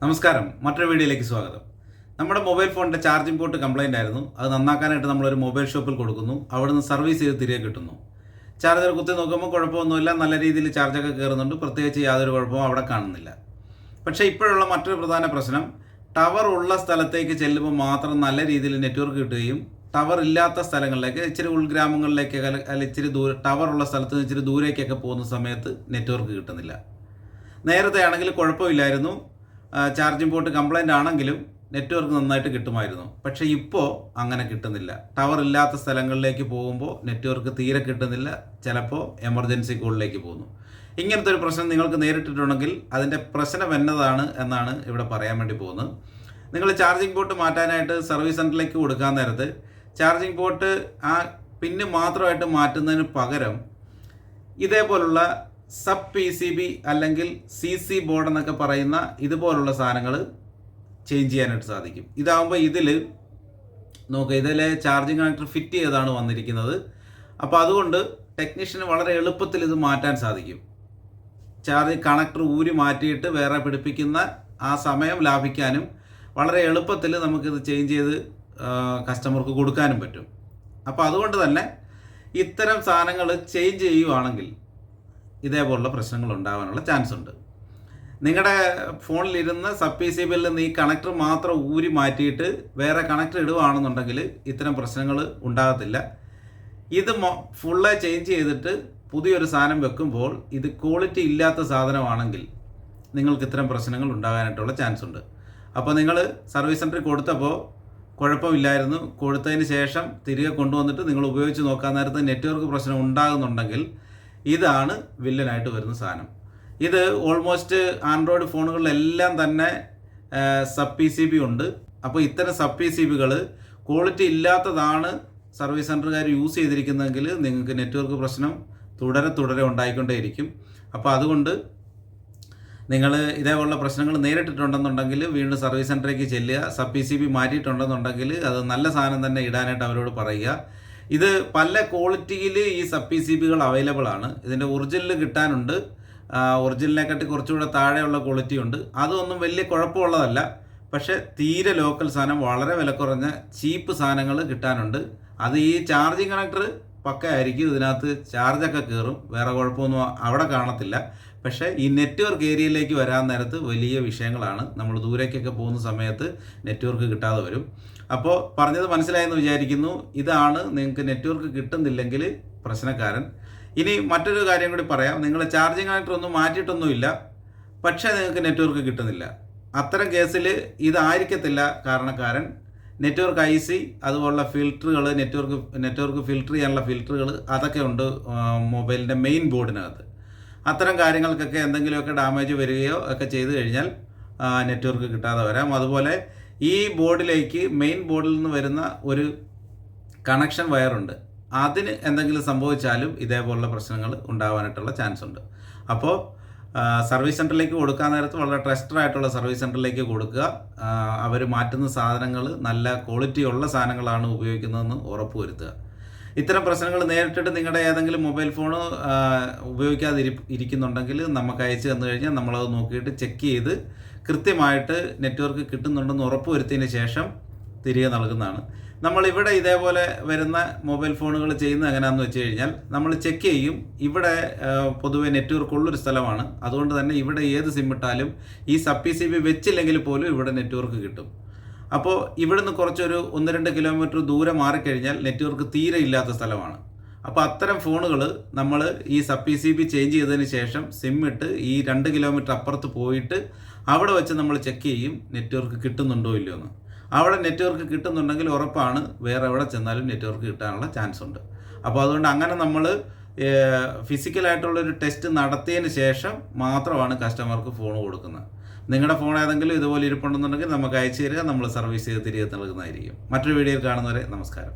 നമസ്കാരം. മറ്റൊരു വീഡിയോയിലേക്ക് സ്വാഗതം. നമ്മുടെ മൊബൈൽ ഫോണിന്റെ ചാർജിംഗ് പോർട്ട് കംപ്ലൈന്റ് ആയിരുന്നു. അത് നന്നാക്കാനായിട്ട് നമ്മളൊരു മൊബൈൽ ഷോപ്പിൽ കൊടുക്കുന്നു. അവിടുന്ന് സർവീസ് ചെയ്ത് തിരികെ കിട്ടുന്നു. ചാർജർ കുത്തി നോക്കുമ്പോൾ കുഴപ്പമൊന്നുമില്ല. നല്ല രീതിയിൽ ചാർജൊക്കെ കയറുന്നുണ്ട്. പ്രത്യേകിച്ച് യാതൊരു കുഴപ്പവും അവിടെ കാണുന്നില്ല. പക്ഷേ ഇപ്പോഴുള്ള മറ്റൊരു പ്രധാന പ്രശ്നം ടവർ ഉള്ള സ്ഥലത്തേക്ക് ചെല്ലുമ്പോൾ മാത്രം നല്ല രീതിയിൽ നെറ്റ്വർക്ക് കിട്ടുകയും ടവർ ഇല്ലാത്ത സ്ഥലങ്ങളിലേക്ക് ഇച്ചിരി ഉൾഗ്രാമങ്ങളിലേക്ക് അല്ല ഇച്ചിരി ദൂര ടവർ ഉള്ള സ്ഥലത്ത് നിന്ന് ഇച്ചിരി ദൂരേക്കൊക്കെ പോകുന്ന സമയത്ത് നെറ്റ്വർക്ക് കിട്ടുന്നില്ല. നേരത്തെ ആണെങ്കിൽ കുഴപ്പമില്ലായിരുന്നു. ചാർജിംഗ് പോർട്ട് കംപ്ലൈന്റ് ആണെങ്കിലും നെറ്റ്വർക്ക് നന്നായിട്ട് കിട്ടുമായിരുന്നു. പക്ഷേ ഇപ്പോൾ അങ്ങനെ കിട്ടുന്നില്ല. ടവർ ഇല്ലാത്ത സ്ഥലങ്ങളിലേക്ക് പോകുമ്പോൾ നെറ്റ്വർക്ക് തീരെ കിട്ടുന്നില്ല. ചിലപ്പോൾ എമർജൻസി കോളിലേക്ക് പോകുന്നു. ഇങ്ങനത്തെ ഒരു പ്രശ്നം നിങ്ങൾക്ക് നേരിട്ടിട്ടുണ്ടെങ്കിൽ അതിന്റെ പ്രശ്നം എന്നതാണ് എന്നാണ് ഇവിടെ പറയാൻ വേണ്ടി പോകുന്നത്. നിങ്ങൾ ചാർജിംഗ് പോർട്ട് മാറ്റാനായിട്ട് സർവീസ് സെന്ററിലേക്ക് കൊടുക്കാൻ നേരത്ത് ചാർജിംഗ് പോർട്ട് ആ പിന്ന് മാത്രമായിട്ട് മാറ്റുന്നതിന് പകരം ഇതേപോലുള്ള സബ് പി സി ബി അല്ലെങ്കിൽ സി സി ബോർഡ് എന്നൊക്കെ പറയുന്ന ഇതുപോലുള്ള സാധനങ്ങൾ ചേഞ്ച് ചെയ്യാനായിട്ട് സാധിക്കും. ഇതാകുമ്പോൾ ഇതിൽ നോക്കുക ഇതിലെ ചാർജിങ് കണക്ടർ ഫിറ്റ് ചെയ്താണ് വന്നിരിക്കുന്നത്. അപ്പോൾ അതുകൊണ്ട് ടെക്നീഷ്യന് വളരെ എളുപ്പത്തിൽ ഇത് മാറ്റാൻ സാധിക്കും. ചാർജ് കണക്ടർ ഊരി മാറ്റിയിട്ട് വേറെ പിടിപ്പിക്കുന്ന ആ സമയം ലാഭിക്കാനും വളരെ എളുപ്പത്തിൽ നമുക്കിത് ചേഞ്ച് ചെയ്ത് കസ്റ്റമർക്ക് കൊടുക്കാനും പറ്റും. അപ്പോൾ അതുകൊണ്ട് തന്നെ ഇത്തരം സാധനങ്ങൾ ചേഞ്ച് ചെയ്യുവാണെങ്കിൽ ഇതേപോലുള്ള പ്രശ്നങ്ങൾ ഉണ്ടാകാനുള്ള ചാൻസ് ഉണ്ട്. നിങ്ങളുടെ ഫോണിലിരുന്ന് സബ് പി സി ബിയിൽ നിന്ന് ഈ കണക്ടർ മാത്രം ഊരി മാറ്റിയിട്ട് വേറെ കണക്ടർ ഇടുകയാണെന്നുണ്ടെങ്കിൽ ഇത്തരം പ്രശ്നങ്ങൾ ഉണ്ടാകത്തില്ല. ഇത് ഫുള്ള് ചേഞ്ച് ചെയ്തിട്ട് പുതിയൊരു സാധനം വെക്കുമ്പോൾ ഇത് ക്വാളിറ്റി ഇല്ലാത്ത സാധനമാണെങ്കിൽ നിങ്ങൾക്ക് ഇത്തരം പ്രശ്നങ്ങൾ ഉണ്ടാകാനായിട്ടുള്ള ചാൻസ് ഉണ്ട്. അപ്പോൾ നിങ്ങൾ സർവീസ് സെന്ററിൽ കൊടുത്തപ്പോൾ കുഴപ്പമില്ലായിരുന്നു. കൊടുത്തതിന് ശേഷം തിരികെ കൊണ്ടുവന്നിട്ട് നിങ്ങൾ ഉപയോഗിച്ച് നോക്കാൻ നേരത്തെ നെറ്റ്വർക്ക് പ്രശ്നം ഉണ്ടാകുന്നുണ്ടെങ്കിൽ ഇതാണ് വില്ലനായിട്ട് വരുന്ന സാധനം. ഇത് ഓൾമോസ്റ്റ് ആൻഡ്രോയിഡ് ഫോണുകളിലെല്ലാം തന്നെ സബ് പി സി ബി ഉണ്ട്. അപ്പോൾ ഇത്തരം സബ് പി സി ബികൾ ക്വാളിറ്റി ഇല്ലാത്തതാണ് സർവീസ് സെന്ററുകാർ യൂസ് ചെയ്തിരിക്കുന്നതെങ്കിൽ നിങ്ങൾക്ക് നെറ്റ്വർക്ക് പ്രശ്നം തുടരെ തുടരെ ഉണ്ടായിക്കൊണ്ടേയിരിക്കും. അപ്പോൾ അതുകൊണ്ട് നിങ്ങൾ ഇതേപോലുള്ള പ്രശ്നങ്ങൾ നേരിട്ടിട്ടുണ്ടെന്നുണ്ടെങ്കിൽ വീണ്ടും സർവീസ് സെന്ററിലേക്ക് ചെല്ലുക സബ് പി സി ബി മാറ്റിയിട്ടുണ്ടെന്നുണ്ടെങ്കിൽ അത് നല്ല സാധനം തന്നെ ഇടാനായിട്ട് അവരോട് പറയുക. ഇത് പല ക്വാളിറ്റിയിൽ ഈ സബ് പി സി ബികൾ അവൈലബിൾ ആണ്. ഇതിന്റെ ഒറിജിനൽ കിട്ടാനുണ്ട്. ഒറിജിനലിനെക്കാട്ടി കുറച്ചുകൂടെ താഴെയുള്ള ക്വാളിറ്റി ഉണ്ട്. അതൊന്നും വലിയ കുഴപ്പമുള്ളതല്ല. പക്ഷേ തീരെ ലോക്കൽ സാധനം വളരെ വില കുറഞ്ഞ ചീപ്പ് സാധനങ്ങൾ കിട്ടാനുണ്ട്. അത് ഈ ചാർജിങ് കണക്ടർ പക്കയായിരിക്കും ഇതിനകത്ത് ചാർജൊക്കെ കയറും. വേറെ കുഴപ്പമൊന്നും അവിടെ കാണത്തില്ല. പക്ഷേ ഈ നെറ്റ്വർക്ക് ഏരിയയിലേക്ക് വരാൻ നേരത്ത് വലിയ വിഷയങ്ങളാണ്. നമ്മൾ ദൂരേക്കൊക്കെ പോകുന്ന സമയത്ത് നെറ്റ്വർക്ക് കിട്ടാതെ വരും. അപ്പോൾ പറഞ്ഞത് മനസ്സിലായെന്ന് വിചാരിക്കുന്നു. ഇതാണ് നിങ്ങൾക്ക് നെറ്റ്വർക്ക് കിട്ടുന്നില്ലെങ്കിൽ പ്രശ്നക്കാരൻ. ഇനി മറ്റൊരു കാര്യം കൂടി പറയാം. നിങ്ങൾ ചാർജിങ് ഒന്നും മാറ്റിയിട്ടൊന്നുമില്ല. പക്ഷേ നിങ്ങൾക്ക് നെറ്റ്വർക്ക് കിട്ടുന്നില്ല. അത്തരം കേസിൽ ഇതായിരിക്കത്തില്ല കാരണക്കാരൻ. നെറ്റ്വർക്ക് ഐ സി അതുപോലുള്ള ഫിൽറ്ററുകൾ നെറ്റ്വർക്ക് നെറ്റ്വർക്ക് ഫിൽറ്റർ ചെയ്യാനുള്ള ഫിൽറ്ററുകൾ അതൊക്കെ ഉണ്ട് മൊബൈലിന്റെ മെയിൻ ബോർഡിനകത്ത്. അത്തരം കാര്യങ്ങൾക്കൊക്കെ എന്തെങ്കിലുമൊക്കെ ഡാമേജ് വരികയോ ഒക്കെ ചെയ്തു കഴിഞ്ഞാൽ നെറ്റ്വർക്ക് കിട്ടാതെ വരാം. അതുപോലെ ഈ ബോർഡിലേക്ക് മെയിൻ ബോർഡിൽ നിന്ന് വരുന്ന ഒരു കണക്ഷൻ വയറുണ്ട് അതിന് എന്തെങ്കിലും സംഭവിച്ചാലും ഇതേപോലുള്ള പ്രശ്നങ്ങൾ ഉണ്ടാകാനായിട്ടുള്ള ചാൻസ് ഉണ്ട്. അപ്പോൾ സർവീസ് സെന്ററിലേക്ക് കൊടുക്കാൻ നേരത്ത് വളരെ ട്രസ്റ്റഡ് ആയിട്ടുള്ള സർവീസ് സെന്ററിലേക്ക് കൊടുക്കുക. അവർ മാറ്റുന്ന സാധനങ്ങൾ നല്ല ക്വാളിറ്റി ഉള്ള സാധനങ്ങളാണ് ഉപയോഗിക്കുന്നതെന്ന് ഉറപ്പുവരുത്തുക. ഇത്തരം പ്രശ്നങ്ങൾ നേരിട്ടിട്ട് നിങ്ങളുടെ ഏതെങ്കിലും മൊബൈൽ ഫോൺ ഉപയോഗിക്കാതെ ഇരിക്കുന്നുണ്ടെങ്കിൽ നമുക്ക് അയച്ചു തന്നു കഴിഞ്ഞാൽ നമ്മളത് നോക്കിയിട്ട് ചെക്ക് ചെയ്ത് കൃത്യമായിട്ട് നെറ്റ്വർക്ക് കിട്ടുന്നുണ്ടെന്ന് ഉറപ്പുവരുത്തിയതിന് ശേഷം തിരികെ നൽകുന്നതാണ്. നമ്മൾ ഇവിടെ ഇതേപോലെ വരുന്ന മൊബൈൽ ഫോണുകൾ ചെയ്യുന്നത് എങ്ങനെയാണെന്ന് വെച്ച് കഴിഞ്ഞാൽ നമ്മൾ ചെക്ക് ചെയ്യും ഇവിടെ പൊതുവെ നെറ്റ്വർക്ക് ഉള്ളൊരു സ്ഥലമാണ്. അതുകൊണ്ട് തന്നെ ഇവിടെ ഏത് സിം ഇട്ടാലും ഈ സബ് പി സി ബി വെച്ചില്ലെങ്കിൽ പോലും ഇവിടെ നെറ്റ്വർക്ക് കിട്ടും. അപ്പോൾ ഇവിടുന്ന് കുറച്ചൊരു ഒന്ന് രണ്ട് കിലോമീറ്റർ ദൂരെ മാറിക്കഴിഞ്ഞാൽ നെറ്റ്വർക്ക് തീരെ ഇല്ലാത്ത സ്ഥലമാണ്. അപ്പോൾ അത്തരം ഫോണുകൾ നമ്മൾ ഈ sub P C B change ചെയ്തതിന് ശേഷം സിം ഇട്ട് ഈ രണ്ട് കിലോമീറ്റർ അപ്പുറത്ത് പോയിട്ട് അവിടെ വെച്ച് നമ്മൾ ചെക്ക് ചെയ്യും നെറ്റ്വർക്ക് കിട്ടുന്നുണ്ടോ ഇല്ലയോ എന്ന്. അവിടെ നെറ്റ്വർക്ക് കിട്ടുന്നുണ്ടെങ്കിൽ ഉറപ്പാണ് വേറെ എവിടെ ചെന്നാലും നെറ്റ്വർക്ക് കിട്ടാനുള്ള ചാൻസ് ഉണ്ട്. അപ്പോൾ അതുകൊണ്ട് അങ്ങനെ നമ്മൾ ഫിസിക്കലായിട്ടുള്ളൊരു ടെസ്റ്റ് നടത്തിയതിന് ശേഷം മാത്രമാണ് കസ്റ്റമർക്ക് ഫോൺ കൊടുക്കുന്നത്. നിങ്ങളുടെ ഫോൺ ഏതെങ്കിലും ഇതുപോലെ ഇരിപ്പുണ്ടെന്നുണ്ടെങ്കിൽ നമുക്ക് അയച്ചു തരിക നമ്മൾ സർവീസ് ചെയ്ത് തിരികെ നൽകുന്നതായിരിക്കും. മറ്റൊരു വീഡിയോയിൽ കാണുന്നവരെ നമസ്കാരം.